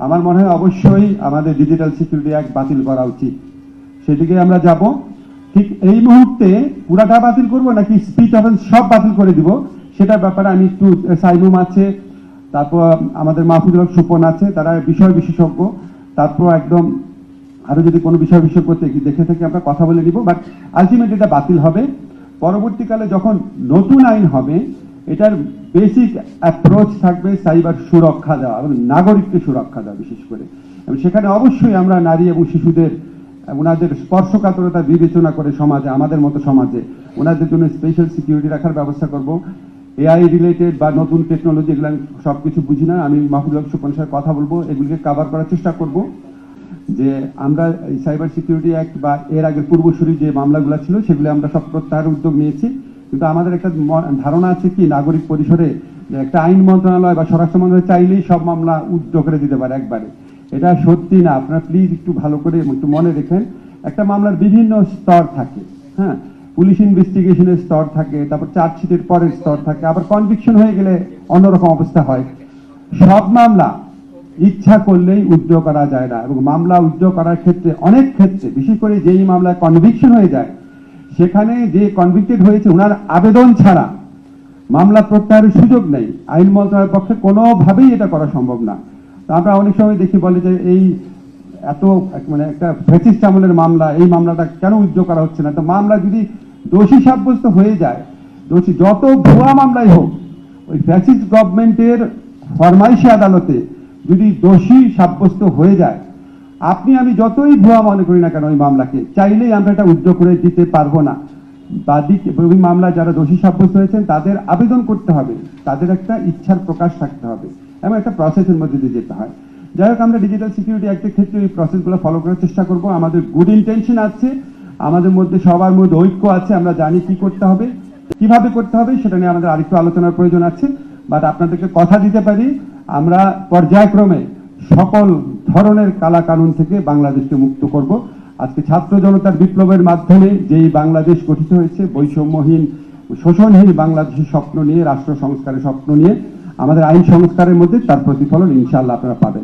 আমার মনে হয় অবশ্যই আমাদের ডিজিটাল সিকিউরিটি অ্যাক্ট বাতিল করা উচিত। সেদিকে আমরা যাব। ঠিক এই মুহূর্তে পুরাটা বাতিল করব নাকি স্পিচ অফেন্স সব বাতিল করে দিব? সেটার ব্যাপারে আমি একটু সাইমুম আছে, তারপর আমাদের মাহফুজুল হক সুপন আছে, তারা বিষয় বিশেষজ্ঞ। তারপর একদম আরও যদি কোনো বিষয় বিশেষজ্ঞ দেখে থেকে আমরা কথা বলে নিব বাট আলটিমেট এটা বাতিল হবে। পরবর্তীকালে যখন নতুন আইন হবে এটার বেসিক অ্যাপ্রোচ থাকবে সাইবার সুরক্ষা দেওয়া, এবং নাগরিককে সুরক্ষা দেওয়া বিশেষ করে। এবং সেখানে অবশ্যই আমরা নারী এবং শিশুদের ওনাদের স্পর্শকাতরতা বিবেচনা করে সমাজে, আমাদের মতো সমাজে ওনাদের জন্য স্পেশাল সিকিউরিটি রাখার ব্যবস্থা করব। এআই রিলেটেড বা নতুন টেকনোলজি এগুলো আমি সব কিছু বুঝি না, আমি মাহফুজুল হক সুপনের সাথে কথা বলব, এগুলিকে কাভার করার চেষ্টা করব। যে আমরা এই সাইবার সিকিউরিটি অ্যাক্ট বা এর আগের পূর্বসূরি যে মামলাগুলো ছিল, সেগুলো আমরা সব প্রত্যাহারের উদ্যোগ নিয়েছি। কিন্তু আমাদের একটা ধারণা আছে কি, নাগরিক পরিসরে একটা আইন মন্ত্রণালয় বা স্বরাষ্ট্র মন্ত্রণালয় চাইলেই সব মামলা উদ্যোগ করে দিতে পারে একবারে। এটা সত্যি না, আপনারা প্লিজ একটু ভালো করে একটু মনে রেখেন। একটা মামলার বিভিন্ন স্তর থাকে হ্যাঁ? পুলিশ ইনভেস্টিগেশনের স্তর থাকে, তারপর চার্জশিটের পরের স্তর থাকে, আবার কনভিকশন হয়ে গেলে অন্যরকম অবস্থা হয়। সব মামলা ইচ্ছা করলেই উদ্যোগ করা যায় না, এবং মামলা উদ্যোগ করার ক্ষেত্রে অনেক ক্ষেত্রে, বিশেষ করে যেই মামলায় কনভিকশন হয়ে যায় সেখানে যে কনভিক্টেড হয়েছে ওনার আবেদন ছাড়া মামলা প্রত্যাহারের সুযোগ নেই। আইন মন্ত্রণালয়ের পক্ষে কোনোভাবেই এটা করা সম্ভব না। আমরা অনেক সময় দেখি বলে যে এই এত মানে একটা ফ্যাসিস্ট আমলের মামলা, এই মামলাটা কেন উদ্যোগ করা হচ্ছে না? তো মামলা যদি দোষী সাব্যস্ত হয়ে যায়, দোষী যত ভুয়া মামলাই হোক, ওই ফ্যাসিস্ট গভর্নমেন্টের ফরমাইশি আদালতে যদি দোষী সাব্যস্ত হয়ে যায় আপনি, আমি যতই ভুয়া মনে করি না কেন ওই মামলাকে, চাইলেই আমরা এটা উদ্যোগ করে দিতে পারব না। বাদী ওই মামলা যারা দোষী সাব্যস্ত হয়েছেন, তাদের আবেদন করতে হবে। তাদের একটা ইচ্ছার প্রকাশ থাকতে হবে। এবং একটা প্রসেসের মধ্যে দিয়ে যেতে হয়। যাই হোক, আমরা ডিজিটাল সিকিউরিটি অ্যাক্টের ক্ষেত্রে এই প্রসেসগুলো ফলো করার চেষ্টা করব। আমাদের গুড ইন্টেনশন আছে। আমাদের মধ্যে সবার মধ্যে ঐক্য আছে। আমরা জানি কি করতে হবে, কীভাবে করতে হবে, সেটা নিয়ে আমাদের আরেকটু আলোচনার প্রয়োজন আছে। বাট আপনাদেরকে কথা দিতে পারি, আমরা পর্যায়ক্রমে সকল ধরনের কালা কানুন থেকে বাংলাদেশকে মুক্ত করব। আজকে ছাত্র জনতার বিপ্লবের মাধ্যমে যেই বাংলাদেশ গঠিত হয়েছে, বৈষম্যহীন, শোষণহীন বাংলাদেশের স্বপ্ন নিয়ে, রাষ্ট্র সংস্কারের স্বপ্ন নিয়ে, আমাদের আইন সংস্কারের মধ্যে তার প্রতিফলন ইনশাল্লাহ আপনারা পাবেন।